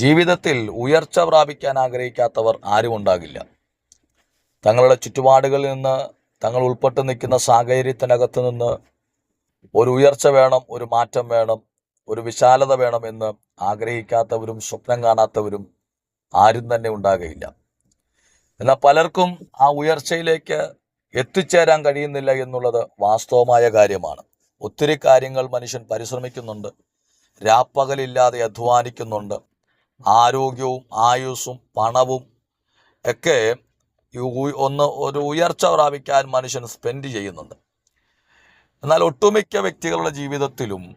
ജീവിതത്തിൽ ഉയർച്ച പ്രാപിക്കാൻ ആഗ്രഹിക്കാത്തവർ ആരും ഉണ്ടാകില്ല. തങ്ങളുടെ ചുറ്റുപാടുകളിൽ നിന്ന് തങ്ങൾ ഉൾപ്പെട്ട് നിൽക്കുന്ന സാഹചര്യത്തിനകത്ത് നിന്ന് ഒരു ഉയർച്ച വേണം ഒരു മാറ്റം വേണം ഒരു വിശാലത വേണം എന്ന് ആഗ്രഹിക്കാത്തവരും സ്വപ്നം കാണാത്തവരും ആരും തന്നെ ഉണ്ടാകുകയില്ല. എന്നാൽ പലർക്കും ആ ഉയർച്ചയിലേക്ക് എത്തിച്ചേരാൻ കഴിയുന്നില്ല എന്നുള്ളത് വാസ്തവമായ കാര്യമാണ്. ഒത്തിരി കാര്യങ്ങൾ മനുഷ്യൻ പരിശ്രമിക്കുന്നുണ്ട് രാപ്പകലില്ലാതെ അധ്വാനിക്കുന്നുണ്ട് ആരോഗ്യവും ആയുസ്സും പണവും ഒക്കെ ഒന്ന് ഒരു ഉയർച്ച പ്രാപിക്കാൻ മനുഷ്യൻ സ്പെൻഡ് ചെയ്യുന്നുണ്ട്. എന്നാൽ ഒട്ടുമിക്ക വ്യക്തികളുടെ ജീവിതത്തിലും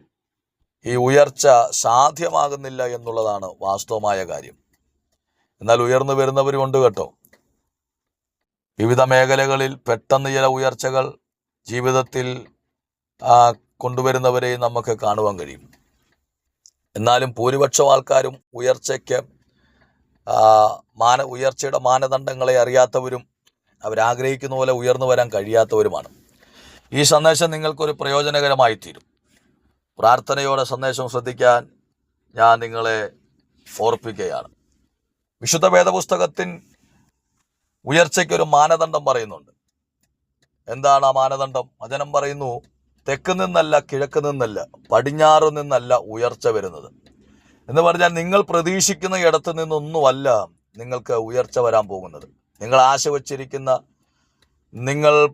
ഈ ഉയർച്ച സാധ്യമാകുന്നില്ല എന്നുള്ളതാണ് വാസ്തവമായ കാര്യം. എന്നാൽ ഉയർന്നു വരുന്നവരുമുണ്ട് കേട്ടോ. വിവിധ മേഖലകളിൽ പെട്ടെന്ന് ചില ഉയർച്ചകൾ ജീവിതത്തിൽ കൊണ്ടുവരുന്നവരെയും നമുക്ക് കാണുവാൻ കഴിയും. എന്നാലും ഭൂരിപക്ഷം ആൾക്കാരും ഉയർച്ചയ്ക്ക് മാന ഉയർച്ചയുടെ മാനദണ്ഡങ്ങളെ അറിയാത്തവരും അവരാഗ്രഹിക്കുന്ന പോലെ ഉയർന്നു വരാൻ കഴിയാത്തവരുമാണ്. ഈ സന്ദേശം നിങ്ങൾക്കൊരു പ്രയോജനകരമായി തീരും. പ്രാർത്ഥനയോടെ സന്ദേശം ശ്രദ്ധിക്കാൻ ഞാൻ നിങ്ങളെ ഓർപ്പിക്കുകയാണ്. വിശുദ്ധ വേദപുസ്തകത്തിൻ ഉയർച്ചയ്ക്കൊരു മാനദണ്ഡം പറയുന്നുണ്ട്. എന്താണ് ആ മാനദണ്ഡം? വചനം പറയുന്നു തെക്ക് നിന്നല്ല കിഴക്ക് നിന്നല്ല പടിഞ്ഞാറ് നിന്നല്ല ഉയർച്ച വരുന്നത്. എന്ന് പറഞ്ഞാൽ നിങ്ങൾ പ്രതീക്ഷിക്കുന്ന ഇടത്ത് നിന്നൊന്നുമല്ല നിങ്ങൾക്ക് ഉയർച്ച വരാൻ പോകുന്നത്. നിങ്ങൾ ആശ വച്ചിരിക്കുന്ന നിങ്ങൾ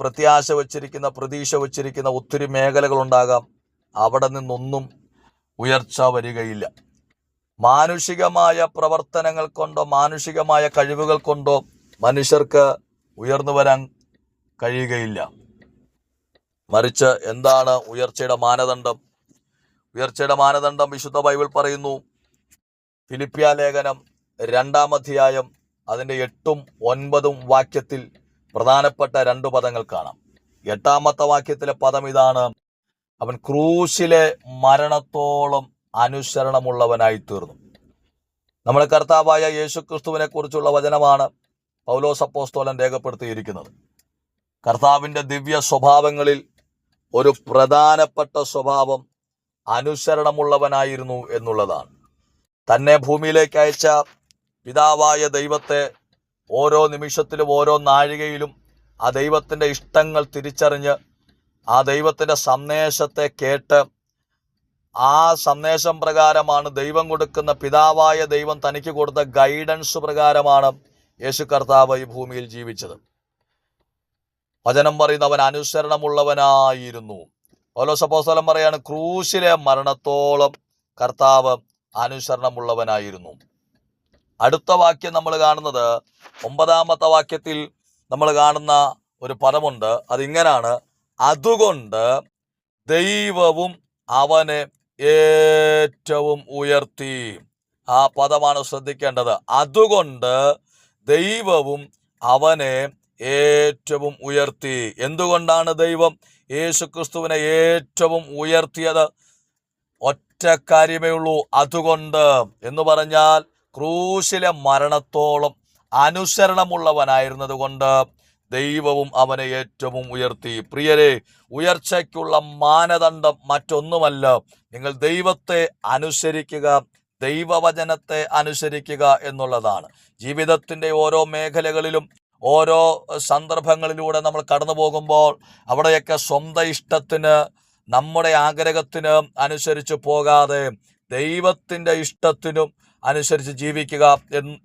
പ്രത്യാശ വച്ചിരിക്കുന്ന പ്രതീക്ഷ വച്ചിരിക്കുന്ന ഒത്തിരി മേഖലകളുണ്ടാകാം അവിടെ നിന്നൊന്നും ഉയർച്ച വരികയില്ല. മാനുഷികമായ പ്രവർത്തനങ്ങൾ കൊണ്ടോ മാനുഷികമായ കഴിവുകൾ കൊണ്ടോ മനുഷ്യർക്ക് ഉയർന്നു വരാൻ കഴിയുകയില്ല. മറിച്ച് എന്താണ് ഉയർച്ചയുടെ മാനദണ്ഡം? ഉയർച്ചയുടെ മാനദണ്ഡം വിശുദ്ധ ബൈബിൾ പറയുന്നു ഫിലിപ്പിയ ലേഖനം രണ്ടാം അധ്യായം അതിന്റെ എട്ടും ഒൻപതും വാക്യത്തിൽ പ്രധാനപ്പെട്ട രണ്ട് പദങ്ങൾ കാണാം. എട്ടാമത്തെ വാക്യത്തിലെ പദം ഇതാണ് അവൻ ക്രൂശിലെ മരണത്തോളം അനുസരണമുള്ളവനായി തീർന്നു നമ്മുടെ കർത്താവായ യേശു ക്രിസ്തുവിനെ കുറിച്ചുള്ള വചനമാണ് പൗലോസപ്പോസ്തോലൻ രേഖപ്പെടുത്തിയിരിക്കുന്നത്. കർത്താവിന്റെ ദിവ്യ സ്വഭാവങ്ങളിൽ ഒരു പ്രധാനപ്പെട്ട സ്വഭാവം അനുസരണമുള്ളവനായിരുന്നു എന്നുള്ളതാണ്. തന്നെ ഭൂമിയിലേക്ക് അയച്ച പിതാവായ ദൈവത്തെ ഓരോ നിമിഷത്തിലും ഓരോ നാഴികയിലും ആ ദൈവത്തിന്റെ ഇഷ്ടങ്ങൾ തിരിച്ചറിഞ്ഞ് ആ ദൈവത്തിന്റെ സന്ദേശത്തെ കേട്ട് ആ സന്ദേശം പ്രകാരമാണ് ദൈവം കൊടുക്കുന്ന പിതാവായ ദൈവം തനിക്ക് കൊടുത്ത ഗൈഡൻസ് പ്രകാരമാണ് യേശു കർത്താവ് ഈ ഭൂമിയിൽ ജീവിച്ചത്. വചനം പറയുന്നവൻ അനുസരണമുള്ളവനായിരുന്നു. ഓരോ സപ്പോസ്തലം പറയാണ് ക്രൂശിലെ മരണത്തോളം കർത്താവ് അനുസരണമുള്ളവനായിരുന്നു. അടുത്ത വാക്യം നമ്മൾ കാണുന്നത് ഒമ്പതാമത്തെ വാക്യത്തിൽ നമ്മൾ കാണുന്ന ഒരു പദമുണ്ട്. അതിങ്ങനാണ് അതുകൊണ്ട് ദൈവവും അവനെ ഏറ്റവും ഉയർത്തി. ആ പദമാണ് ശ്രദ്ധിക്കേണ്ടത്. അതുകൊണ്ട് ദൈവവും അവനെ ഏറ്റവും ഉയർത്തി. എന്തുകൊണ്ടാണ് ദൈവം യേശുക്രിസ്തുവിനെ ഏറ്റവും ഉയർത്തിയത്? ഒറ്റ കാര്യമേ ഉള്ളൂ അതുകൊണ്ട്. എന്ന് പറഞ്ഞാൽ ക്രൂശിലെ മരണത്തോളം അനുസരണമുള്ളവനായിരുന്നത് കൊണ്ട് ദൈവവും അവനെ ഏറ്റവും ഉയർത്തി. പ്രിയരെ ഉയർച്ചയ്ക്കുള്ള മാനദണ്ഡം മറ്റൊന്നുമല്ല. നിങ്ങൾ ദൈവത്തെ അനുസരിക്കുക ദൈവവചനത്തെ അനുസരിക്കുക എന്നുള്ളതാണ്. ജീവിതത്തിന്റെ ഓരോ മേഖലകളിലും ഓരോ സന്ദർഭങ്ങളിലൂടെ നമ്മൾ കടന്നു പോകുമ്പോൾ അവിടെയൊക്കെ സ്വന്തം ഇഷ്ടത്തിന് നമ്മുടെ ആഗ്രഹത്തിന് അനുസരിച്ച് പോകാതെ ദൈവത്തിന്റെ ഇഷ്ടത്തിനും അനുസരിച്ച് ജീവിക്കുക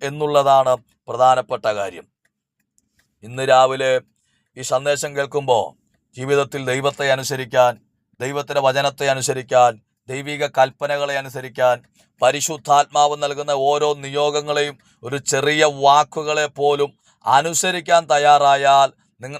എന്നുള്ളതാണ് പ്രധാനപ്പെട്ട കാര്യം. ഇന്ന് രാവിലെ ഈ സന്ദേശം കേൾക്കുമ്പോൾ ജീവിതത്തിൽ ദൈവത്തെ അനുസരിക്കാൻ ദൈവത്തിന്റെ വചനത്തെ അനുസരിക്കാൻ ദൈവിക കൽപ്പനകളെ അനുസരിക്കാൻ പരിശുദ്ധാത്മാവ് നൽകുന്ന ഓരോ നിയോഗങ്ങളെയും ഒരു ചെറിയ വാക്കുകളെ പോലും അനുസരിക്കാൻ തയ്യാറായാൽ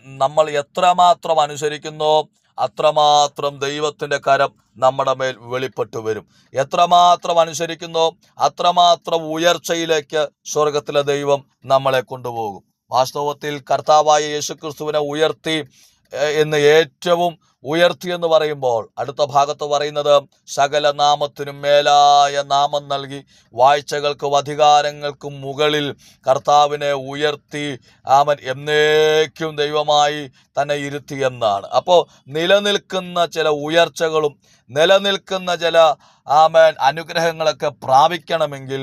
നമ്മൾ എത്രമാത്രം അനുസരിക്കുന്നു അത്രമാത്രം ദൈവത്തിന്റെ കരം നമ്മുടെ മേൽ വെളിപ്പെട്ടു വരും. എത്രമാത്രം അനുസരിക്കുന്നോ അത്രമാത്രം ഉയർച്ചയിലേക്ക് സ്വർഗത്തിലെ ദൈവം നമ്മളെ കൊണ്ടുപോകും. വാസ്തവത്തിൽ കർത്താവായ യേശുക്രിസ്തുവിനെ ഉയർത്തി എന്ന് ഏറ്റവും ഉയർത്തി എന്ന് പറയുമ്പോൾ അടുത്ത ഭാഗത്ത് പറയുന്നത് സകല നാമത്തിനും മേലായ നാമം നൽകി വാഴ്ചകൾക്കും അധികാരങ്ങൾക്കും മുകളിൽ കർത്താവിനെ ഉയർത്തി അവൻ എന്നേക്കും ദൈവമായി തന്നെ ഇരുത്തി എന്നാണ്. അപ്പോൾ നിലനിൽക്കുന്ന ചില ഉയർച്ചകളും നിലനിൽക്കുന്ന ചില ആമൻ അനുഗ്രഹങ്ങളൊക്കെ പ്രാപിക്കണമെങ്കിൽ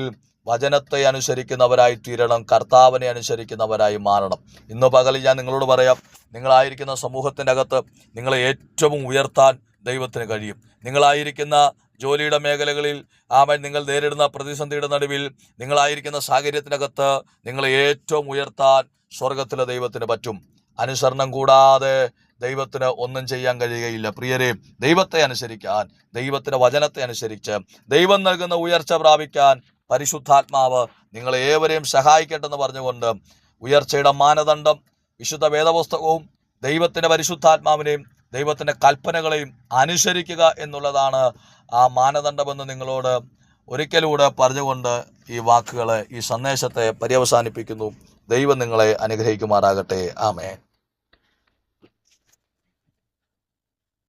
വചനത്തെ അനുസരിക്കുന്നവരായി തീരണം കർത്താവിനെ അനുസരിക്കുന്നവരായി മാറണം. ഇന്ന് പകലിൽ ഞാൻ നിങ്ങളോട് പറയാം നിങ്ങളായിരിക്കുന്ന സമൂഹത്തിന്റെ അകത്ത് നിങ്ങളെ ഏറ്റവും ഉയർത്താൻ ദൈവത്തിന് കഴിയും. നിങ്ങളായിരിക്കുന്ന ജോലിയുടെ മേഖലകളിൽ ആമൻ നിങ്ങൾ നേരിടുന്ന പ്രതിസന്ധിയുടെ നടുവിൽ നിങ്ങളായിരിക്കുന്ന സാഹചര്യത്തിനകത്ത് നിങ്ങളെ ഏറ്റവും ഉയർത്താൻ സ്വർഗത്തിലെ ദൈവത്തിന് പറ്റും. അനുസരണം കൂടാതെ ദൈവത്തിന് ഒന്നും ചെയ്യാൻ കഴിയുകയില്ല. പ്രിയരെ ദൈവത്തെ അനുസരിക്കാൻ ദൈവത്തിന്റെ വചനത്തെ അനുസരിച്ച് ദൈവം നൽകുന്ന ഉയർച്ച പ്രാപിക്കാൻ പരിശുദ്ധാത്മാവ് നിങ്ങളെ ഏവരെയും സഹായിക്കട്ടെ എന്ന് പറഞ്ഞുകൊണ്ട് ഉയർച്ചയുടെ മാനദണ്ഡം വിശുദ്ധ വേദപുസ്തകവും ദൈവത്തിന്റെ പരിശുദ്ധാത്മാവിനെയും ദൈവത്തിന്റെ കൽപ്പനകളെയും അനുസരിക്കുക എന്നുള്ളതാണ് ആ മാനദണ്ഡമെന്ന് നിങ്ങളോട് ഒരിക്കലൂടെ പറഞ്ഞുകൊണ്ട് ഈ വാക്കുകളെ ഈ സന്ദേശത്തെ പര്യവസാനിപ്പിക്കുന്നു. ദൈവം നിങ്ങളെ അനുഗ്രഹിക്കുമാറാകട്ടെ. ആമേൻ.